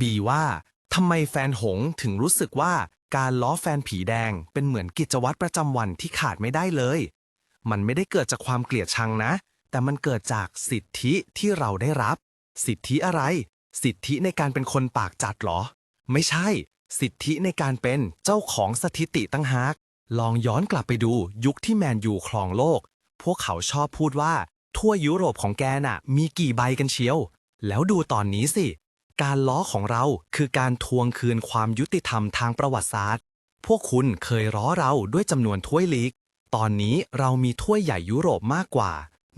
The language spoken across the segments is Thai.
บีว่าทำไมแฟนหงถึงรู้สึกว่าการล้อแฟนผีแดงเป็นเหมือนกิจวัตรประจำวันที่ขาดไม่ได้เลย มันไม่ได้เกิดจากความเกลียดชังนะ แต่มันเกิดจากสิทธิที่เราได้รับ สิทธิอะไร สิทธิในการเป็นคนปากจัดเหรอ ไม่ใช่ สิทธิในการเป็นเจ้าของสถิติตั้งหาก ลองย้อนกลับไปดูยุคที่แมนยูครองโลก พวกเขาชอบพูดว่า ทั่วยุโรปของแกน่ะ มีกี่ใบกันเชียว แล้วดูตอนนี้สิ การล้อของเราคือการทวงคืนความยุติธรรมทางประวัติศาสตร์ พวกคุณเคยล้อเราด้วยจำนวนถ้วยลีก ตอนนี้เรามีถ้วยใหญ่ยุโรปมากกว่า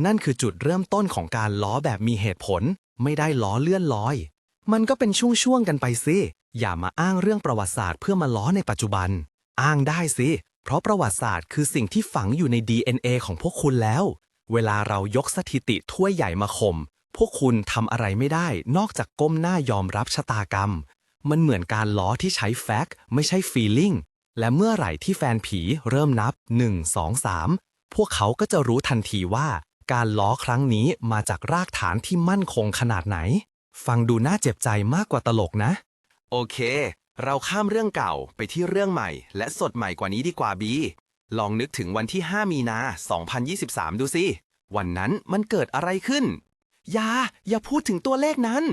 นั่นคือจุดเริ่มต้นของการล้อแบบมีเหตุผล ไม่ได้ล้อเลื่อนลอย มันก็เป็นช่วงๆกันไปสิ อย่ามาอ้างเรื่องประวัติศาสตร์เพื่อมาล้อในปัจจุบัน อ้างได้สิ เพราะประวัติศาสตร์คือสิ่งที่ฝังอยู่ใน DNA ของพวกคุณแล้ว เวลาเรายกสถิติถ้วยใหญ่มาข่ม พวกคุณทำอะไรไม่ได้นอกจากก้มหน้ายอมรับชะตากรรม มันเหมือนการล้อที่ใช้แฟกต์ไม่ใช่ฟีลิ่งและเมื่อไหร่ที่แฟนผีเริ่มนับ 1 2 3 พวกเขาก็จะรู้ทันทีว่า การล้อครั้งนี้มาจากรากฐานที่มั่นคงขนาดไหน ฟังดูน่าเจ็บใจมากกว่าตลกนะ โอเค เราข้ามเรื่องเก่าไปที่เรื่องใหม่ และสดใหม่กว่านี้ดีกว่าบี ลองนึกถึงวันที่ 5 มีนา 2023 ดูสิ วันนั้นมันเกิดอะไรขึ้น อย่า อย่าพูดถึงตัวเลขนั้น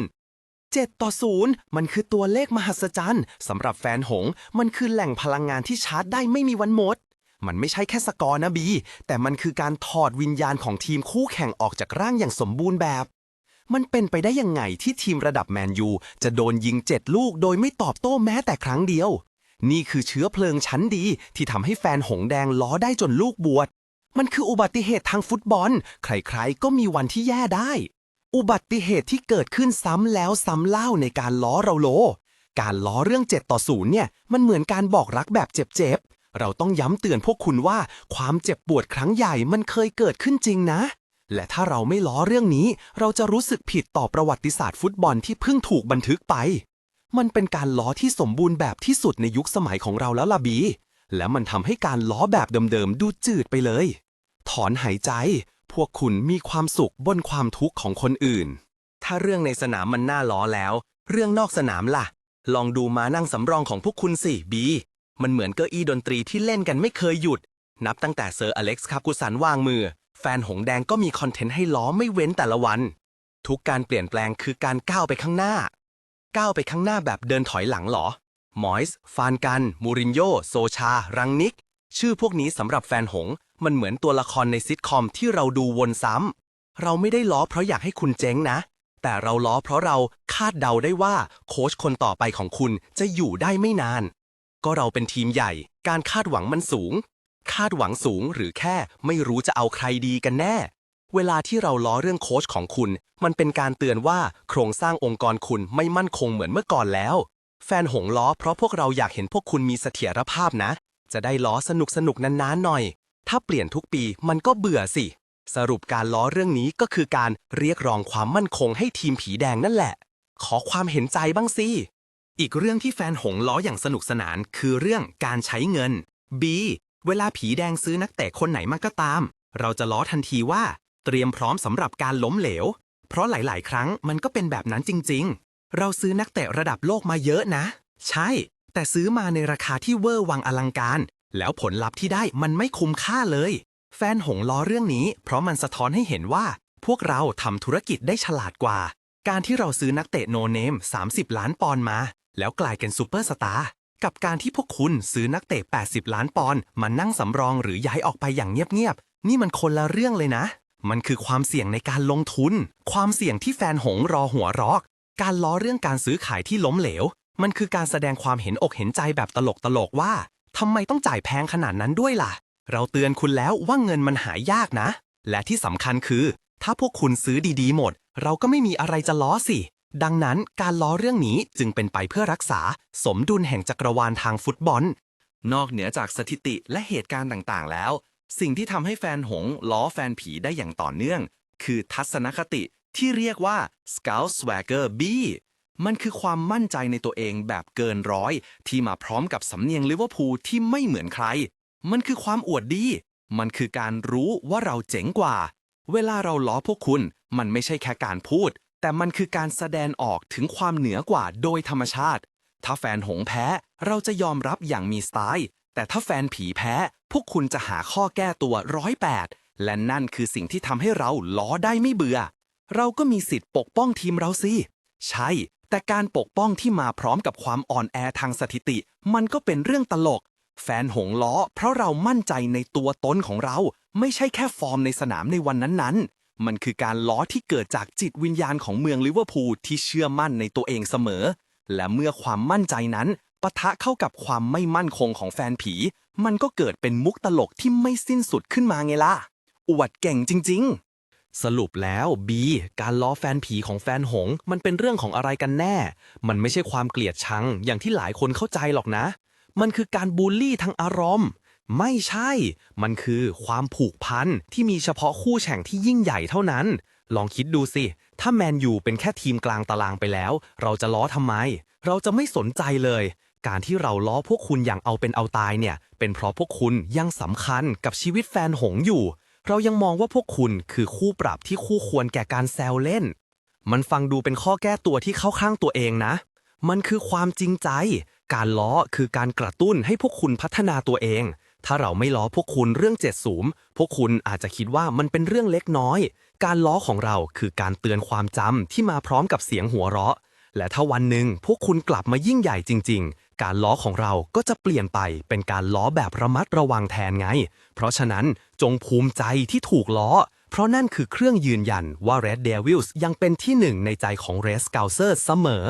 7ต่อ0มันคือตัวเลขมหัศจรรย์สำหรับแฟนหง มันคือแหล่งพลังงานที่ชาร์จได้ไม่มีวันหมด มันไม่ใช่แค่สกอร์นะบี แต่มันคือการถอดวิญญาณของทีมคู่แข่งออกจากร่างอย่างสมบูรณ์แบบ มันเป็นไปได้ยังไงที่ทีมระดับแมนยูจะโดนยิง7ลูกโดยไม่ตอบโต้แม้แต่ครั้งเดียว นี่คือเชื้อเพลิงชั้นดีที่ทำให้แฟนหงแดงล้อได้จนลูกบวช มันคืออุบัติเหตุทางฟุตบอล ใครๆก็มีวันที่แย่ได้ อุบัติเหตุที่เกิดขึ้นซ้ำแล้วซ้ำเล่าในการล้อเราโล การล้อเรื่อง 7 ต่อ 0 เนี่ย มันเหมือนการบอกรักแบบเจ็บๆ เราต้องย้ำเตือนพวกคุณว่าความเจ็บปวดครั้งใหญ่มันเคยเกิดขึ้นจริงนะ และถ้าเราไม่ล้อเรื่องนี้ เราจะรู้สึกผิดต่อประวัติศาสตร์ฟุตบอลที่เพิ่งถูกบันทึกไป มันเป็นการล้อที่สมบูรณ์แบบที่สุดในยุคสมัยของเราแล้วล่ะบี และมันทำให้การล้อแบบเดิมๆดูจืดไปเลย ถอนหายใจ วกคุณมีความสุขบนความทุกข์ของคนอื่น ถ้าเรื่องในสนามมันน่าล้อแล้ว เรื่องนอกสนามล่ะ ลองดูมานั่งสำรองของพวกคุณสิบี มันเหมือนเก้าอี้ดนตรีที่เล่นกันไม่เคยหยุด นับตั้งแต่เซอร์อเล็กซ์คากุสันวางมือ แฟนหงแดงก็มีคอนเทนต์ให้ล้อไม่เว้นแต่ละวัน ทุกการเปลี่ยนแปลงคือการก้าวไปข้างหน้า ก้าวไปข้างหน้าแบบเดินถอยหลังเหรอมอยส์ฟานกัน มูรินโญ่โซชา รังนิก ชื่อพวกนี้สำหรับแฟนหง มันเหมือนตัวละครในซิทคอมที่เราดูวนซ้ำ เราไม่ได้ล้อเพราะอยากให้คุณเจ๊งนะ แต่เราล้อเพราะเราคาดเดาได้ว่าโค้ชคนต่อไปของคุณจะอยู่ได้ไม่นาน ก็เราเป็นทีมใหญ่ การคาดหวังมันสูง คาดหวังสูงหรือแค่ไม่รู้จะเอาใครดีกันแน่ เวลาที่เราล้อเรื่องโค้ชของคุณ มันเป็นการเตือนว่าโครงสร้างองค์กรคุณไม่มั่นคงเหมือนเมื่อก่อนแล้ว แฟนหงล้อเพราะพวกเราอยากเห็นพวกคุณมีเสถียรภาพนะ จะได้ล้อสนุกสนุกนานๆหน่อย ถ้าเปลี่ยนทุกปีมันก็เบื่อสิ สรุปการล้อเรื่องนี้ก็คือการเรียกร้องความมั่นคงให้ทีมผีแดงนั่นแหละ ขอความเห็นใจบ้างสิ อีกเรื่องที่แฟนหงล้ออย่างสนุกสนาน คือเรื่องการใช้เงิน B เวลาผีแดงซื้อนักเตะคนไหนมาก็ตาม เราจะล้อทันทีว่า เตรียมพร้อมสำหรับการล้มเหลว เพราะหลาย ๆ ครั้งมันก็เป็นแบบนั้นจริง ๆ เราซื้อนักเตะระดับโลกมาเยอะนะ ใช่ แต่ซื้อมาในราคาที่เวอร์วังอลังการ แล้วผลลัพธ์ที่ได้มันไม่คุ้มค่าเลย แฟนหงล้อเรื่องนี้ เพราะมันสะท้อนให้เห็นว่า พวกเราทำธุรกิจได้ฉลาดกว่า การที่เราซื้อนักเตะโนเนม 30 ล้านปอนด์มา แล้วกลายเป็นซูเปอร์สตาร์กับการที่พวกคุณซื้อนักเตะ 80 ล้านปอนด์มานั่งสำรองหรือย้ายออกไปอย่างเงียบๆ นี่มันคนละเรื่องเลยนะ มันคือความเสี่ยงในการลงทุน ความเสี่ยงที่แฟนหงรอหัวรอก การล้อเรื่องการซื้อขายที่ล้มเหลว มันคือการแสดงความเห็นอกเห็นใจแบบตลกๆว่า ทำไมต้องจ่ายแพงขนาดนั้นด้วยล่ะ เราเตือนคุณแล้วว่าเงินมันหายากนะ และที่สำคัญคือ ถ้าพวกคุณซื้อดีๆหมด เราก็ไม่มีอะไรจะล้อสิ ดังนั้นการล้อเรื่องนี้จึงเป็นไปเพื่อรักษา สมดุลแห่งจักรวาลทางฟุตบอล นอกเหนือจากสถิติและเหตุการณ์ต่างๆ แล้ว สิ่งที่ทำให้แฟนหงล้อแฟนผีได้อย่างต่อเนื่อง คือทัศนคติที่เรียกว่า Scout Swagger B มันคือความมั่นใจในตัวเองแบบเกินร้อย ที่มาพร้อมกับสำเนียงลิเวอร์พูลที่ไม่เหมือนใคร มันคือความอวดดี มันคือการรู้ว่าเราเจ๋งกว่า เวลาเราล้อพวกคุณ มันไม่ใช่แค่การพูด แต่มันคือการแสดงออกถึงความเหนือกว่าโดยธรรมชาติ ถ้าแฟนหงแพ้ เราจะยอมรับอย่างมีสไตล์ แต่ถ้าแฟนผีแพ้ พวกคุณจะหาข้อแก้ตัวร้อยแปดและนั่นคือสิ่งที่ทำให้เราล้อได้ไม่เบื่อ เราก็มีสิทธิ์ปกป้องทีมเราสิ ใช่ แต่การปกป้องที่มาพร้อมกับความอ่อนแอทางสถิติ มันก็เป็นเรื่องตลก แฟนหงล้อ เพราะเรามั่นใจในตัวตนของเรา ไม่ใช่แค่ฟอร์มในสนามในวันนั้นๆ มันคือการล้อที่เกิดจากจิตวิญญาณของเมืองลิเวอร์พูลที่เชื่อมั่นในตัวเองเสมอ และเมื่อความมั่นใจนั้นปะทะเข้ากับความไม่มั่นคงของแฟนผี มันก็เกิดเป็นมุกตลกที่ไม่สิ้นสุดขึ้นมาไงล่ะ อวดเก่งจริง ๆ สรุปแล้ว B การล้อแฟนผีของแฟนหง มันเป็นเรื่องของอะไรกันแน่ มันไม่ใช่ความเกลียดชัง อย่างที่หลายคนเข้าใจหรอกนะ มันคือการบูลลี่ทางอารมณ์ ไม่ใช่ มันคือความผูกพันที่มีเฉพาะคู่แข่งที่ยิ่งใหญ่เท่านั้น ลองคิดดูสิ ถ้าแมนยูเป็นแค่ทีมกลางตารางไปแล้ว เราจะล้อทำไม เราจะไม่สนใจเลย การที่เราล้อพวกคุณอย่างเอาเป็นเอาตายเนี่ย เป็นเพราะพวกคุณยังสำคัญกับชีวิตแฟนหงอยู่ เรายังมองว่าพวกคุณคือคู่ปรับที่คู่ควรแก่การแซวเล่น มันฟังดูเป็นข้อแก้ตัวที่เข้าข้างตัวเองนะ มันคือความจริงใจ การล้อคือการกระตุ้นให้พวกคุณพัฒนาตัวเอง ถ้าเราไม่ล้อพวกคุณเรื่องเจ็ดสูม พวกคุณอาจจะคิดว่ามันเป็นเรื่องเล็กน้อย การล้อของเราคือการเตือนความจำที่มาพร้อมกับเสียงหัวเราะ และถ้าวันหนึ่งพวกคุณกลับมายิ่งใหญ่จริง ๆ การล้อของเราก็จะเปลี่ยนไปเป็นการล้อแบบระมัดระวังแทนไง เพราะฉะนั้นจงภูมิใจที่ถูกล้อ เพราะนั่นคือเครื่องยืนยันว่า Red Devils ยังเป็นที่หนึ่งในใจของ Red Scousers เสมอ